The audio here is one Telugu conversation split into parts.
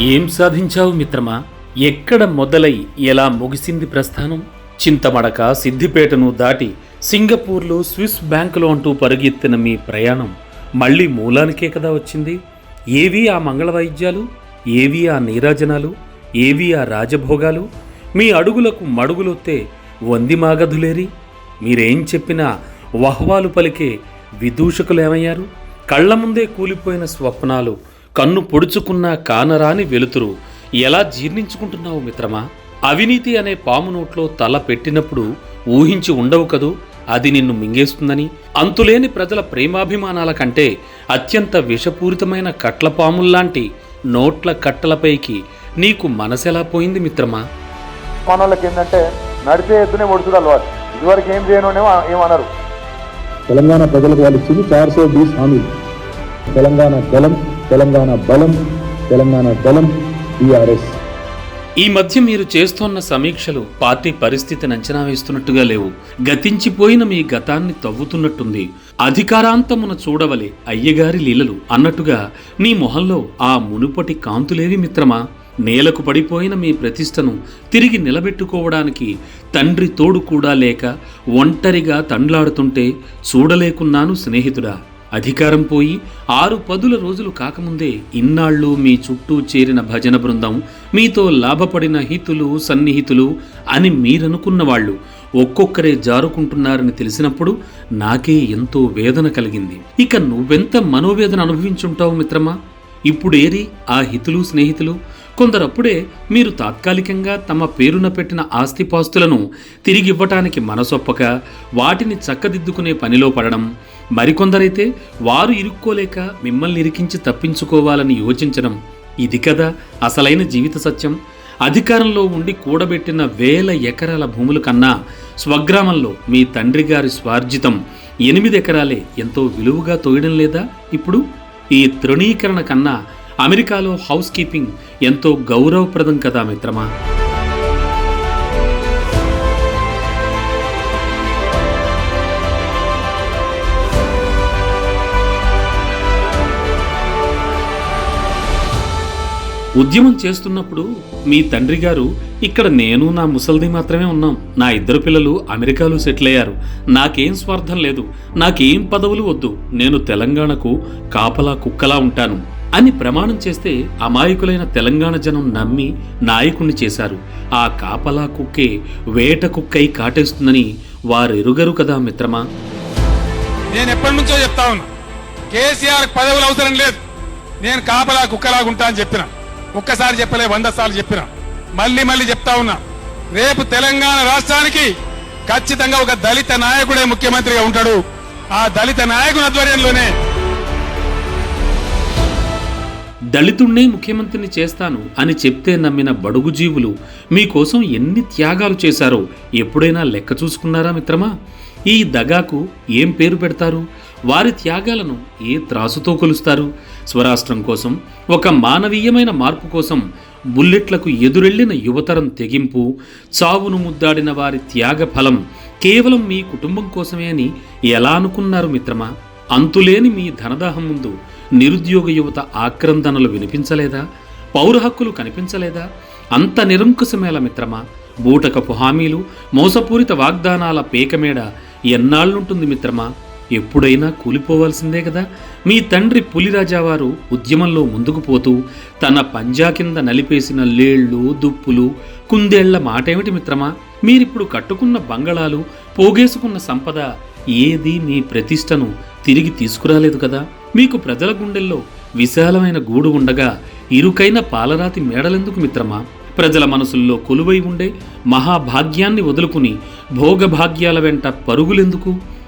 ఏం సాధించావు మిత్రమా? ఎక్కడ మొదలై ఎలా ముగిసింది ప్రస్థానం? చింతమడక సిద్దిపేటను దాటి సింగపూర్లో స్విస్ బ్యాంకులో అంటూ పరుగెత్తిన మీ ప్రయాణం మళ్ళీ మూలానికే కదా వచ్చింది? ఏవి ఆ మంగళ వైద్యాలు ఏవి ఆ నీరాజనాలు? ఏవి ఆ రాజభోగాలు? మీ అడుగులకు మడుగులొత్తే వందిమాగధులేరి మీరేం చెప్పినా వహ్వాలు పలికే విదూషకులేమయ్యారు? కళ్ళ ముందే కూలిపోయిన స్వప్నాలు కన్ను పొడుచుకున్న కానరాని వెలుతురు. ఎలా జీర్ణించుకుంటున్నావు మిత్రమా? అవినీతి అనే పాము నోట్లో తల పెట్టినప్పుడు ఊహించి ఉండవు కదూ? అది నిన్ను మింగేస్తుందని. అంతులేని ప్రజల ప్రేమాభిమానాల కంటే అత్యంత విషపూరితమైన కట్ల పాముల్లాంటి నోట్ల కట్టలపైకి నీకు మనసెలా పోయింది మిత్రమా? మన వాళ్ళకి ఏంటంటే నడిపే ఎద్దునే ఒడుచుడు అలవాటు. ఇదివరకు ఏం చేయను ఏమన్నారు తెలంగాణ ప్రజలకు వాళ్ళు ఇచ్చింది చార్ సో బీస్ హామీలు తెలంగాణ దళం తెలంగాణ బలం తెలంగాణ బలం టీఆర్ఎస్. ఈ మధ్య మీరు చేస్తోన్న సమీక్షలు పార్టీ పరిస్థితిని అంచనా వేస్తున్నట్టుగా లేవు. గతించిపోయిన మీ గతాన్ని తవ్వుతున్నట్టుంది. అధికారాంతమున చూడవలే అయ్యగారి లీలలు అన్నట్టుగా నీ మొహంలో ఆ మునుపటి కాంతులేవి మిత్రమా? నేలకు పడిపోయిన మీ ప్రతిష్టను తిరిగి నిలబెట్టుకోవడానికి తండ్రి తోడు కూడా లేక ఒంటరిగా తండ్లాడుతుంటే చూడలేకున్నాను స్నేహితుడా. అధికారం పోయి ఆరు పదుల రోజులు కాకముందే ఇన్నాళ్ళు మీ చుట్టూ చేరిన భజన బృందం మీతో లాభపడిన హితులు సన్నిహితులు అని మీరనుకున్న వాళ్ళు ఒక్కొక్కరే జారుకుంటున్నారని తెలిసినప్పుడు నాకే ఎంతో వేదన కలిగింది. ఇక నువ్వెంత మనోవేదన అనుభవించుంటావు మిత్రమా? ఇప్పుడేరి ఆ హితులు స్నేహితులు? కొందరప్పుడే మీరు తాత్కాలికంగా తమ పేరున పెట్టిన ఆస్తిపాస్తులను తిరిగివ్వటానికి మనసొప్పక వాటిని చక్కదిద్దుకునే పనిలో పడడం మరికొందరైతే వారు ఇరుక్కోలేక మిమ్మల్ని ఇరికించి తప్పించుకోవాలని యోచించడం. ఇది కదా అసలైన జీవిత సత్యం. అధికారంలో ఉండి కూడబెట్టిన వేల ఎకరాల భూముల కన్నా స్వగ్రామంలో మీ తండ్రి గారి స్వార్జితం ఎనిమిది ఎకరాలే ఎంతో విలువగా తోయడం లేదా ఇప్పుడు? ఈ తృణీకరణ కన్నా అమెరికాలో హౌస్ కీపింగ్ ఎంతో గౌరవప్రదం కదా మిత్రమా? ఉద్యమం చేస్తున్నప్పుడు మీ తండ్రి గారు ఇక్కడ నేను నా ముసల్ది మాత్రమే ఉన్నాం. నా ఇద్దరు పిల్లలు అమెరికాలో సెటిల్ అయ్యారు. నాకేం స్వార్థం లేదు. నాకేం పదవులు వద్దు. నేను తెలంగాణకు కాపలా కుక్కలా ఉంటాను అని ప్రమాణం చేస్తే అమాయకులైన తెలంగాణ జనం నమ్మి నాయకుణ్ణి చేశారు. ఆ కాపలా కుక్కే వేట కుక్కై కాటేస్తుందని వారెరుగరు కదా మిత్రమా? నేను ఎప్పటి నుంచో చెప్తా ఉన్నా కేసీఆర్ పదవులు అవసరం లేదు. నేను కాపలా కుక్కలాగుంటా అని చెప్పినా. ఒక్కసారి చెప్పలే వంద సార్లు చెప్పిన. మళ్ళీ మళ్ళీ చెప్తా ఉన్నా. రేపు తెలంగాణ రాష్ట్రానికి ఖచ్చితంగా ఒక దళిత నాయకుడే ముఖ్యమంత్రిగా ఉంటాడు. ఆ దళిత నాయకుని ఆధ్వర్యంలోనే దళితుణ్ణే ముఖ్యమంత్రిని చేస్తాను అని చెప్తే నమ్మిన బడుగు జీవులు మీకోసం ఎన్ని త్యాగాలు చేశారో ఎప్పుడైనా లెక్క చూసుకున్నారా మిత్రమా? ఈ దగాకు ఏం పేరు పెడతారు? వారి త్యాగాలను ఏ త్రాసుతో కొలుస్తారు? స్వరాష్ట్రం కోసం ఒక మానవీయమైన మార్పు కోసం బుల్లెట్లకు ఎదురెళ్ళిన యువతరం తెగింపు చావును ముద్దాడిన వారి త్యాగ ఫలం కేవలం మీ కుటుంబం కోసమే అని ఎలా అనుకున్నారు మిత్రమా? అంతులేని మీ ధనదాహం ముందు నిరుద్యోగ యువత ఆక్రందనలు వినిపించలేదా? పౌర హక్కులు కనిపించలేదా? అంత నిరంకుశమేళ మిత్రమా? బూటకపు హామీలు మోసపూరిత వాగ్దానాల పేకమేడ ఎన్నాళ్ళుంటుంది మిత్రమా? ఎప్పుడైనా కూలిపోవాల్సిందే కదా. మీ తండ్రి పులిరాజావారు ఉద్యమంలో ముందుకు పోతూ తన పంజా కింద నలిపేసిన లేళ్ళు దుప్పులు కుందేళ్ళ మాటేమిటి మిత్రమా? మీరిప్పుడు కట్టుకున్న బంగళాలు పోగేసుకున్న సంపద ఏది మీ ప్రతిష్టను తిరిగి తీసుకురాలేదు కదా. మీకు ప్రజల గుండెల్లో విశాలమైన గూడు ఉండగా ఇరుకైన పాలరాతి మేడలెందుకు మిత్రమా? ప్రజల మనసుల్లో కొలువై ఉండే మహాభాగ్యాన్ని వదులుకుని భోగభాగ్యాల వెంట పరుగులెందుకు?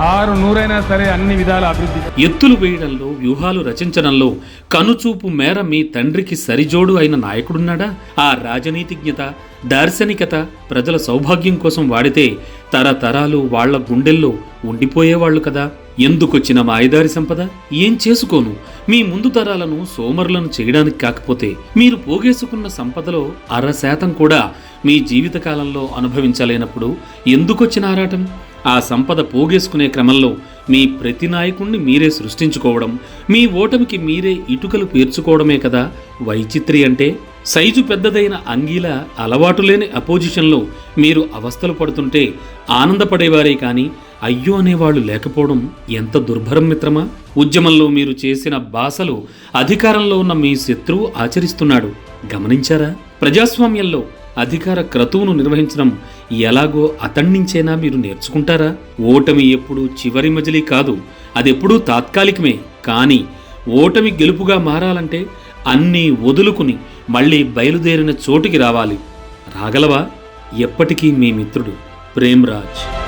ఆరు నూరైనా సరే అన్ని విధాల అభివృద్ధి. ఎత్తులు వేయడంలో వ్యూహాలు రచించడంలో కనుచూపు మేర మీ తండ్రికి సరిజోడు అయిన నాయకుడున్నాడా? ఆ రాజనీతిజ్ఞత దార్శనికత ప్రజల సౌభాగ్యం కోసం వాడితే తరతరాలు వాళ్ళ గుండెల్లో ఉండిపోయేవాళ్ళు కదా. ఎందుకొచ్చిన మాయదారి సంపద? ఏం చేసుకోను? మీ ముందు తరాలను సోమరులను చేయడానికి కాకపోతే మీరు పోగేసుకున్న సంపదలో అర శాతం కూడా మీ జీవితకాలంలో అనుభవించలేనప్పుడు ఎందుకొచ్చిన ఆరాటం? ఆ సంపద పోగేసుకునే క్రమంలో మీ ప్రతి నాయకుణ్ణి మీరే సృష్టించుకోవడం మీ ఓటమికి మీరే ఇటుకలు పేర్చుకోవడమే కదా వైచిత్రి అంటే. సైజు పెద్దదైన అంగీల అలవాటు లేని అపోజిషన్లో మీరు అవస్థలు పడుతుంటే ఆనందపడేవారే కానీ అయ్యో అనేవాళ్ళు లేకపోవడం ఎంత దుర్భరం మిత్రమా? ఉద్యమంలో మీరు చేసిన బాసలు అధికారంలో ఉన్న మీ శత్రువు ఆచరిస్తున్నాడు. గమనించారా? ప్రజాస్వామ్యంలో అధికార క్రతువును నిర్వహించడం ఎలాగో అతణ్ణించేనా మీరు నేర్చుకుంటారా? ఓటమి ఎప్పుడు చివరి మజిలీ కాదు అదెప్పుడూ తాత్కాలికమే. కానీ ఓటమి గెలుపుగా మారాలంటే అన్నీ వదులుకుని మళ్ళీ బయలుదేరిన చోటుకి రావాలి. రాగలవా? ఎప్పటికీ మీ మిత్రుడు ప్రేమ్రాజ్.